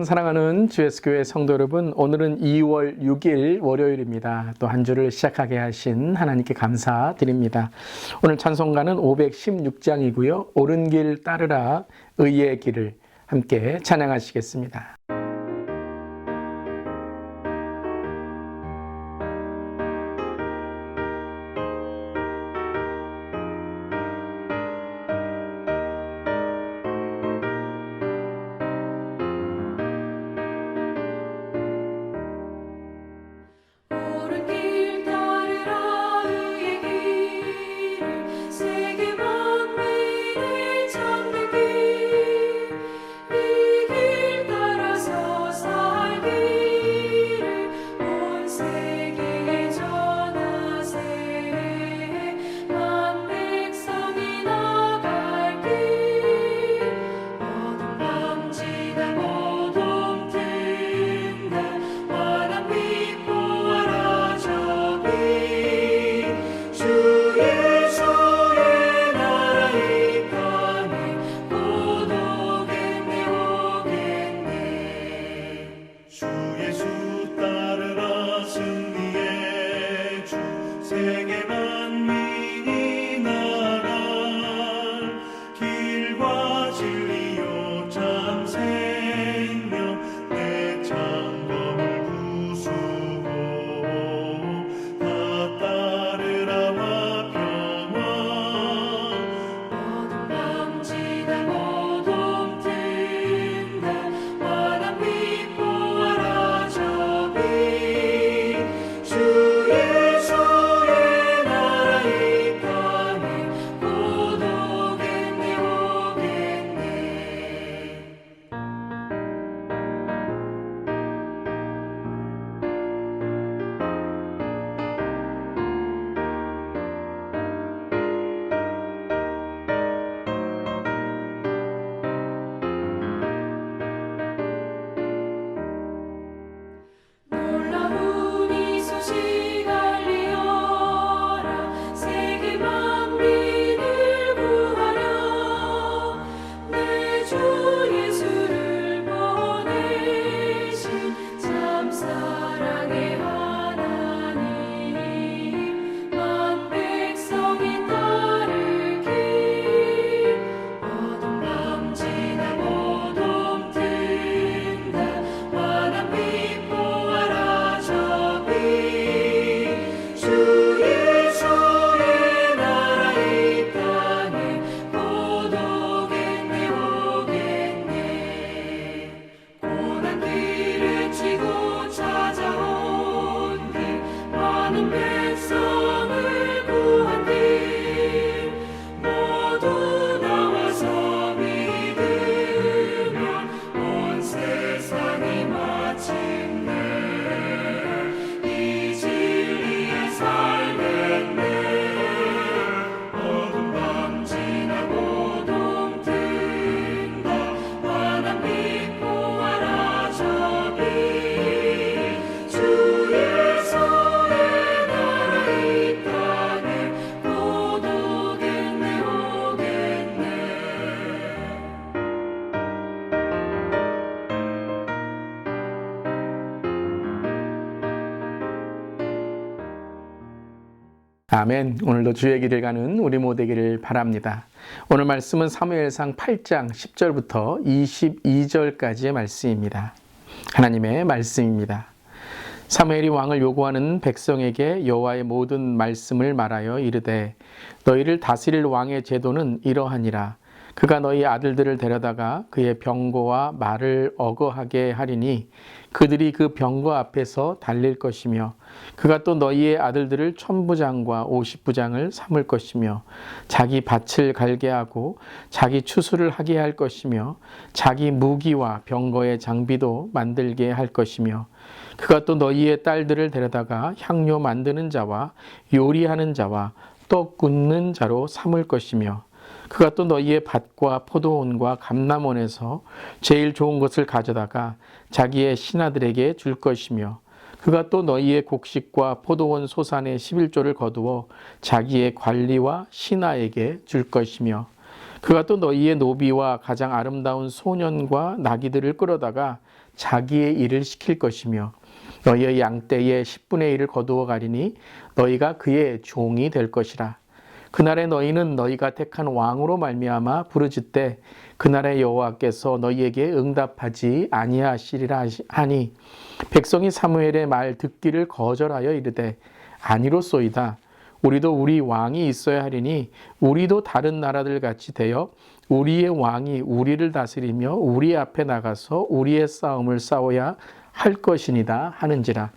샬롬 사랑하는 GS교회 성도 여러분 오늘은 2월 6일 월요일입니다. 또 한 주를 시작하게 하신 하나님께 감사드립니다. 오늘 찬송가는 516장이고요. 옳은 길 따르라 의의 길을 함께 찬양하시겠습니다. 많은 백 아멘. 오늘도 주의 길을 가는 우리 모두기를 바랍니다. 오늘 말씀은 사무엘상 8장 10절부터 22절까지의 말씀입니다. 하나님의 말씀입니다. 사무엘이 왕을 요구하는 백성에게 여호와의 모든 말씀을 말하여 이르되 너희를 다스릴 왕의 제도는 이러하니라 그가 너희 아들들을 데려다가 그의 병거와 말을 어거하게 하리니 그들이 그 병거 앞에서 달릴 것이며 그가 또 너희의 아들들을 천부장과 오십부장을 삼을 것이며 자기 밭을 갈게 하고 자기 추수를 하게 할 것이며 자기 무기와 병거의 장비도 만들게 할 것이며 그가 또 너희의 딸들을 데려다가 향료 만드는 자와 요리하는 자와 떡 굽는 자로 삼을 것이며 그가 또 너희의 밭과 포도원과 감남원에서 제일 좋은 것을 가져다가 자기의 신하들에게 줄 것이며 그가 또 너희의 곡식과 포도원 소산의 11조를 거두어 자기의 관리와 신하에게 줄 것이며 그가 또 너희의 노비와 가장 아름다운 소년과 나귀들을 끌어다가 자기의 일을 시킬 것이며 너희의 양떼의 10분의 1을 거두어 가리니 너희가 그의 종이 될 것이라. 그날에 너희는 너희가 택한 왕으로 말미암아 부르짖되 그날에 여호와께서 너희에게 응답하지 아니하시리라 하니 백성이 사무엘의 말 듣기를 거절하여 이르되 아니로소이다. 우리도 우리 왕이 있어야 하리니 우리도 다른 나라들 같이 되어 우리의 왕이 우리를 다스리며 우리 앞에 나가서 우리의 싸움을 싸워야 할 것이니다 하는지라.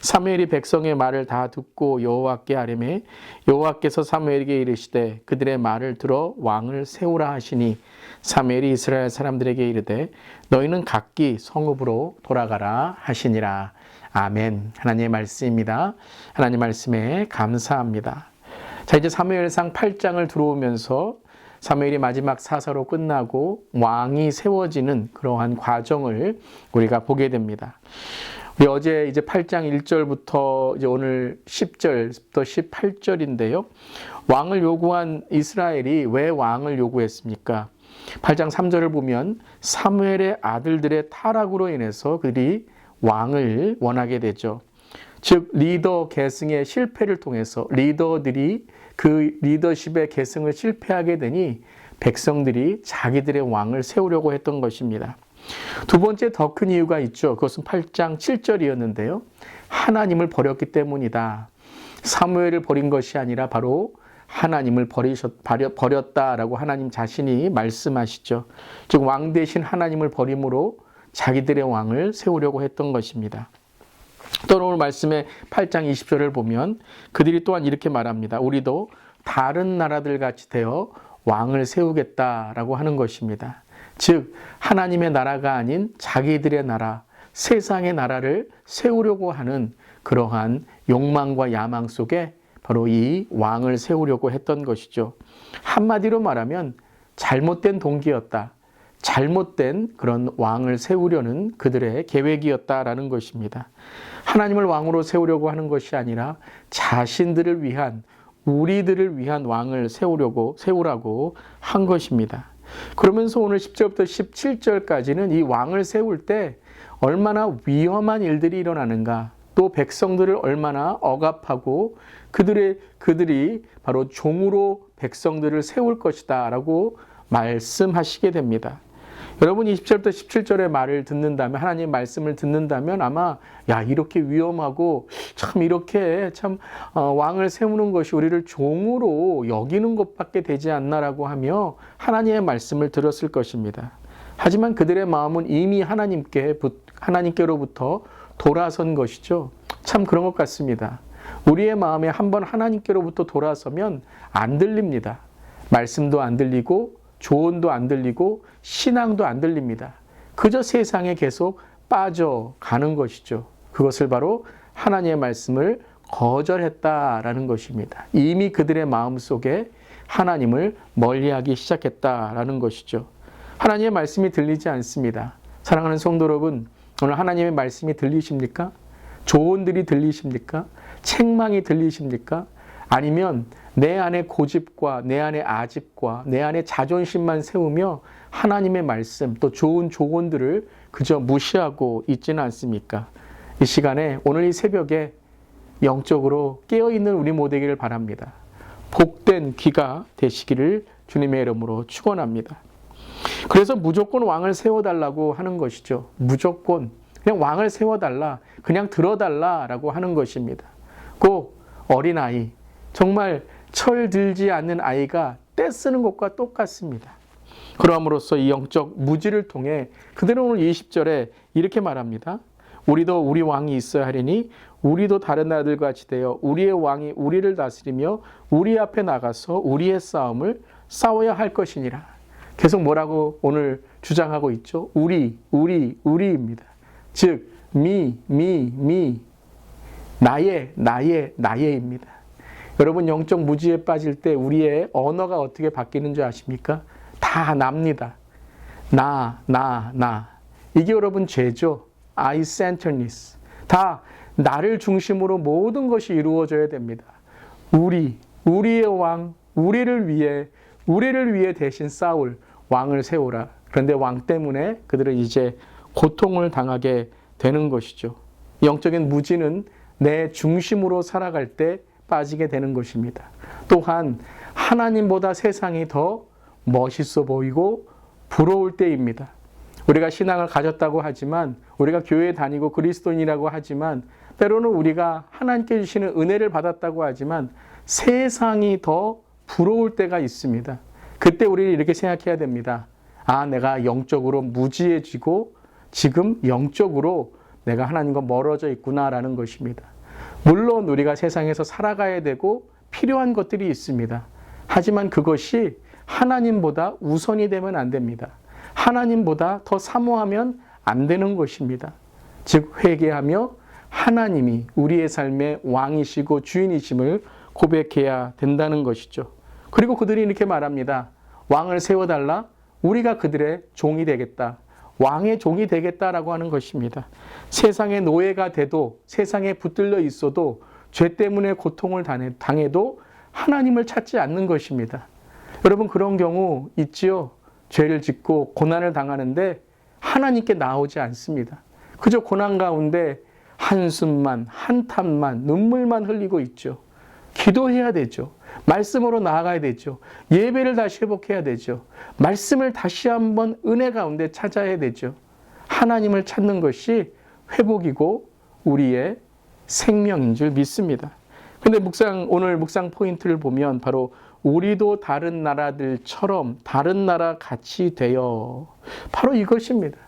사무엘이 백성의 말을 다 듣고 여호와께 아뢰매 여호와께서 사무엘에게 이르시되 그들의 말을 들어 왕을 세우라 하시니 사무엘이 이스라엘 사람들에게 이르되 너희는 각기 성읍으로 돌아가라 하시니라. 아멘. 하나님의 말씀입니다. 하나님 말씀에 감사합니다. 자 이제 사무엘상 8장을 들어오면서 사무엘이 마지막 사사로 끝나고 왕이 세워지는 그러한 과정을 우리가 보게 됩니다. 우리 어제 이제 8장 1절부터 이제 오늘 10절부터 18절인데요. 왕을 요구한 이스라엘이 왜 왕을 요구했습니까? 8장 3절을 보면 사무엘의 아들들의 타락으로 인해서 그들이 왕을 원하게 되죠. 즉 리더 계승의 실패를 통해서 리더들이 그 리더십의 계승을 실패하게 되니 백성들이 자기들의 왕을 세우려고 했던 것입니다. 두 번째 더 큰 이유가 있죠. 그것은 8장 7절이었는데요. 하나님을 버렸기 때문이다. 사무엘을 버린 것이 아니라 바로 하나님을 버리셨, 버려- 버렸다라고 하나님 자신이 말씀하시죠. 즉, 왕 대신 하나님을 버림으로 자기들의 왕을 세우려고 했던 것입니다. 또 오늘 말씀의 8장 20절을 보면 그들이 또한 이렇게 말합니다. 우리도 다른 나라들 같이 되어 왕을 세우겠다라고 하는 것입니다. 즉 하나님의 나라가 아닌 자기들의 나라, 세상의 나라를 세우려고 하는 그러한 욕망과 야망 속에 바로 이 왕을 세우려고 했던 것이죠. 한마디로 말하면 잘못된 동기였다. 잘못된 그런 왕을 세우려는 그들의 계획이었다라는 것입니다. 하나님을 왕으로 세우려고 하는 것이 아니라 자신들을 위한 우리들을 위한 왕을 세우려고 세우라고 한 것입니다. 그러면서 오늘 10절부터 17절까지는 이 왕을 세울 때 얼마나 위험한 일들이 일어나는가, 또 백성들을 얼마나 억압하고 그들의 그들이 바로 종으로 백성들을 세울 것이다라고 말씀하시게 됩니다. 여러분 20절부터 17절의 말을 듣는다면 하나님 말씀을 듣는다면 아마 야 이렇게 위험하고 참 이렇게 참 어, 왕을 세우는 것이 우리를 종으로 여기는 것밖에 되지 않나라고 하며 하나님의 말씀을 들었을 것입니다. 하지만 그들의 마음은 이미 하나님께 하나님께로부터 돌아선 것이죠. 참 그런 것 같습니다. 우리의 마음에 한번 하나님께로부터 돌아서면 안 들립니다. 말씀도 안 들리고 조언도 안 들리고 신앙도 안 들립니다. 그저 세상에 계속 빠져가는 것이죠. 그것을 바로 하나님의 말씀을 거절했다라는 것입니다. 이미 그들의 마음 속에 하나님을 멀리하기 시작했다라는 것이죠. 하나님의 말씀이 들리지 않습니다. 사랑하는 성도 여러분, 오늘 하나님의 말씀이 들리십니까? 조언들이 들리십니까? 책망이 들리십니까? 아니면 내 안에 고집과 내 안에 아집과 내 안에 자존심만 세우며 하나님의 말씀 또 좋은 조언들을 그저 무시하고 있지는 않습니까? 이 시간에 오늘 이 새벽에 영적으로 깨어 있는 우리 모두기를 바랍니다. 복된 귀가 되시기를 주님의 이름으로 축원합니다. 그래서 무조건 왕을 세워달라고 하는 것이죠. 무조건 그냥 왕을 세워달라, 그냥 들어달라라고 하는 것입니다. 꼭 어린 아이, 정말 철 들지 않는 아이가 떼쓰는 것과 똑같습니다. 그럼으로써 이 영적 무지를 통해 그대로 오늘 20절에 이렇게 말합니다. 우리도 우리 왕이 있어야 하리니 우리도 다른 나라들과 같이 되어 우리의 왕이 우리를 다스리며 우리 앞에 나가서 우리의 싸움을 싸워야 할 것이니라. 계속 뭐라고 오늘 주장하고 있죠? 우리, 우리, 우리입니다. 즉, 미, 미, 미. 나의, 나의, 나의입니다. 여러분 영적 무지에 빠질 때 우리의 언어가 어떻게 바뀌는 줄 아십니까? 다 납니다. 나, 나, 나. 이게 여러분 죄죠. I centeredness. 다 나를 중심으로 모든 것이 이루어져야 됩니다. 우리, 우리의 왕, 우리를 위해, 우리를 위해 대신 싸울 왕을 세우라. 그런데 왕 때문에 그들은 이제 고통을 당하게 되는 것이죠. 영적인 무지는 내 중심으로 살아갈 때 빠지게 되는 것입니다. 또한 하나님보다 세상이 더 멋있어 보이고 부러울 때입니다. 우리가 신앙을 가졌다고 하지만 우리가 교회 다니고 그리스도인이라고 하지만 때로는 우리가 하나님께 주시는 은혜를 받았다고 하지만 세상이 더 부러울 때가 있습니다. 그때 우리는 이렇게 생각해야 됩니다. 아, 내가 영적으로 무지해지고 지금 영적으로 내가 하나님과 멀어져 있구나라는 것입니다. 물론 우리가 세상에서 살아가야 되고 필요한 것들이 있습니다. 하지만 그것이 하나님보다 우선이 되면 안 됩니다. 하나님보다 더 사모하면 안 되는 것입니다. 즉 회개하며 하나님이 우리의 삶의 왕이시고 주인이심을 고백해야 된다는 것이죠. 그리고 그들이 이렇게 말합니다. 왕을 세워달라. 우리가 그들의 종이 되겠다. 왕의 종이 되겠다라고 하는 것입니다. 세상의 노예가 돼도 세상에 붙들려 있어도 죄 때문에 고통을 당해- 당해도 하나님을 찾지 않는 것입니다. 여러분 그런 경우 있지요. 죄를 짓고 고난을 당하는데 하나님께 나오지 않습니다. 그저 고난 가운데 한숨만 한탄만 눈물만 흘리고 있죠. 기도해야 되죠. 말씀으로 나아가야 되죠. 예배를 다시 회복해야 되죠. 말씀을 다시 한번 은혜 가운데 찾아야 되죠. 하나님을 찾는 것이 회복이고 우리의 생명인 줄 믿습니다. 근데 묵상 오늘 묵상 포인트를 보면 바로 우리도 다른 나라들처럼 다른 나라 같이 되어 바로 이것입니다.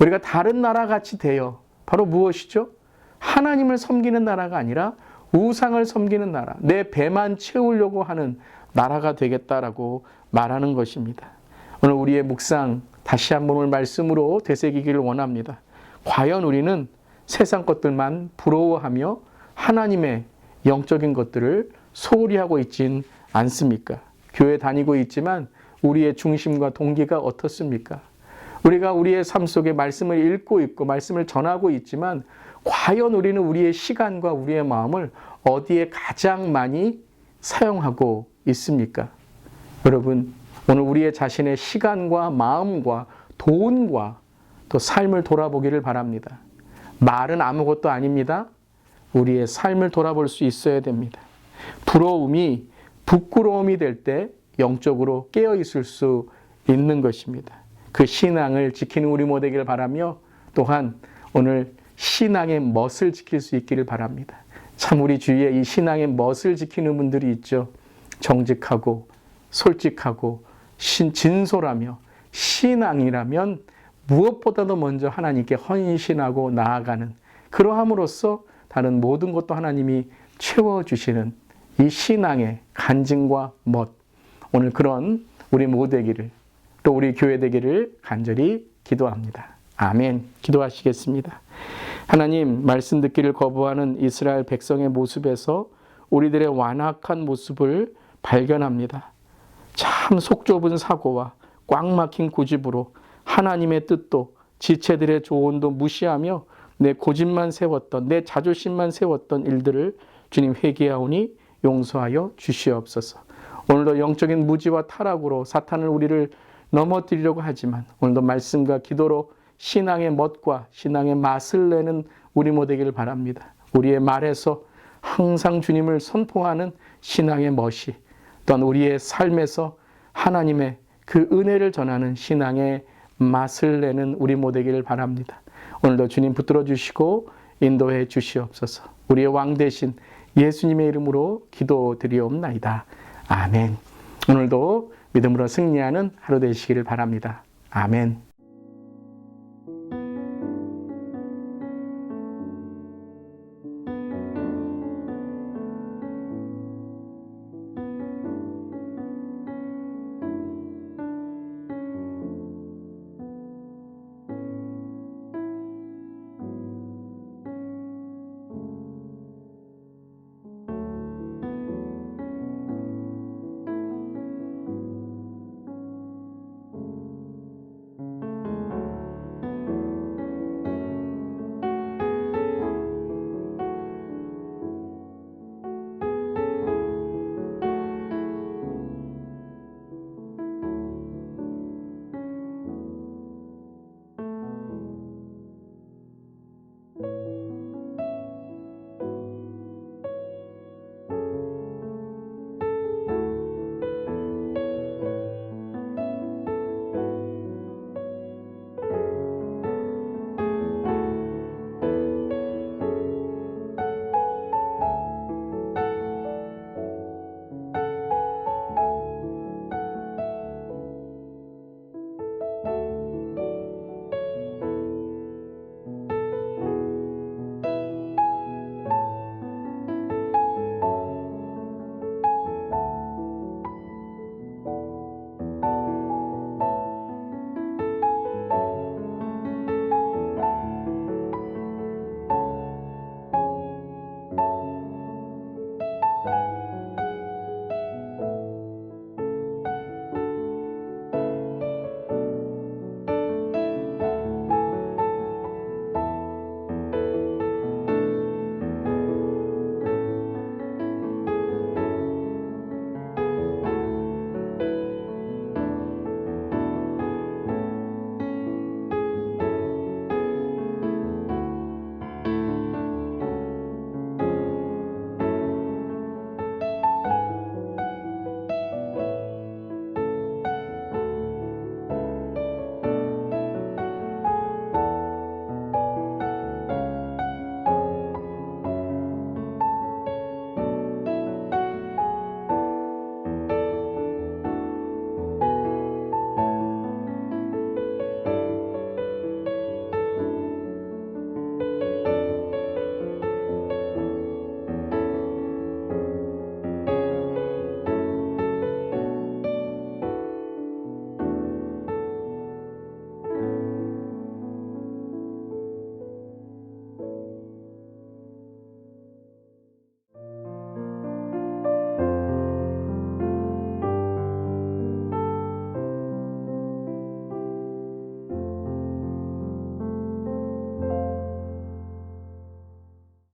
우리가 다른 나라 같이 되어 바로 무엇이죠? 하나님을 섬기는 나라가 아니라 우상을 섬기는 나라, 내 배만 채우려고 하는 나라가 되겠다라고 말하는 것입니다. 오늘 우리의 묵상 다시 한번 오늘 말씀으로 되새기기를 원합니다. 과연 우리는 세상 것들만 부러워하며 하나님의 영적인 것들을 소홀히 하고 있진 않습니까? 교회 다니고 있지만 우리의 중심과 동기가 어떻습니까? 우리가 우리의 삶 속에 말씀을 읽고 있고 말씀을 전하고 있지만 과연 우리는 우리의 시간과 우리의 마음을 어디에 가장 많이 사용하고 있습니까? 여러분, 오늘 우리의 자신의 시간과 마음과 돈과 또 삶을 돌아보기를 바랍니다. 말은 아무것도 아닙니다. 우리의 삶을 돌아볼 수 있어야 됩니다. 부러움이 부끄러움이 될 때 영적으로 깨어 있을 수 있는 것입니다. 그 신앙을 지키는 우리 모되기를 바라며 또한 오늘 신앙의 멋을 지킬 수 있기를 바랍니다. 참 우리 주위에 이 신앙의 멋을 지키는 분들이 있죠. 정직하고 솔직하고 신, 진솔하며 신앙이라면 무엇보다도 먼저 하나님께 헌신하고 나아가는 그러함으로써 다른 모든 것도 하나님이 채워주시는 이 신앙의 간증과 멋 오늘 그런 우리 모되기를 또 우리 교회 되기를 간절히 기도합니다. 아멘. 기도하시겠습니다. 하나님 말씀 듣기를 거부하는 이스라엘 백성의 모습에서 우리들의 완악한 모습을 발견합니다. 참 속 좁은 사고와 꽉 막힌 고집으로 하나님의 뜻도 지체들의 조언도 무시하며 내 고집만 세웠던 내 자존심만 세웠던 일들을 주님 회개하오니 용서하여 주시옵소서. 오늘도 영적인 무지와 타락으로 사탄을 우리를 넘어뜨리려고 하지만 오늘도 말씀과 기도로 신앙의 멋과 신앙의 맛을 내는 우리 모되기를 바랍니다. 우리의 말에서 항상 주님을 선포하는 신앙의 멋이 또한 우리의 삶에서 하나님의 그 은혜를 전하는 신앙의 맛을 내는 우리 모되기를 바랍니다. 오늘도 주님 붙들어 주시고 인도해 주시옵소서. 우리의 왕 대신 예수님의 이름으로 기도드리옵나이다. 아멘. 오늘도 믿음으로 승리하는 하루 되시기를 바랍니다. 아멘.